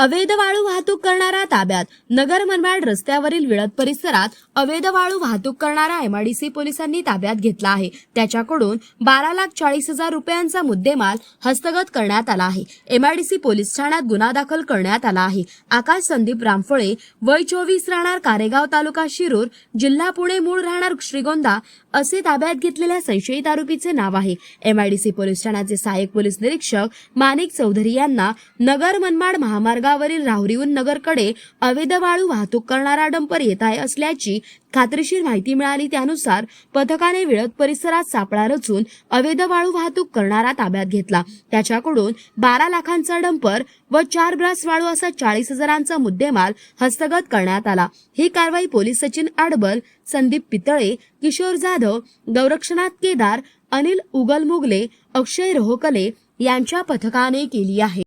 अवैध वाळू वाहतूक करणारा ताब्यात नगर मनमाड रस्त्यावरील विळद परिसरात अवैध वाळू वाहतूक करणारा एमआयडीसी पोलिसांनी ताब्यात घेतला आहे. त्याच्याकडून बारा लाख चाळीस हजार रुपयांचा मुद्देमाल हस्तगत करण्यात आला आहे. एमआयडीसी पोलीस ठाण्यात गुन्हा दाखल करण्यात आला आहे. आकाश संदीप रामफळे वय चोवीस राहणार कारेगाव तालुका शिरूर जिल्हा पुणे मूळ राहणार श्रीगोंदा असे ताब्यात घेतलेल्या संशयित आरोपीचे नाव आहे. एमआयडीसी पोलीस ठाण्याचे सहाय्यक पोलीस निरीक्षक माणिक चौधरी यांना नगर मनमाड मार्गावरील राहुरीहून नगरकडे अवैध वाळू वाहतूक करणारा डंपर येत आहे असल्याची खात्रीशीर माहिती मिळाली. त्यानुसार पथकाने विळद परिसरात सापळा रचून अवैध वाळू वाहतूक करणारा ताब्यात घेतला. त्याच्याकडून बारा लाखांचा डंपर व चार ब्रास वाळू असा चाळीस हजारांचा मुद्देमाल हस्तगत करण्यात आला. ही कारवाई पोलीस सचिन आडबल संदीप पितळे किशोर जाधव गौरक्षनाथ केदार अनिल उगल मुगले अक्षय रोहकले यांच्या पथकाने केली आहे.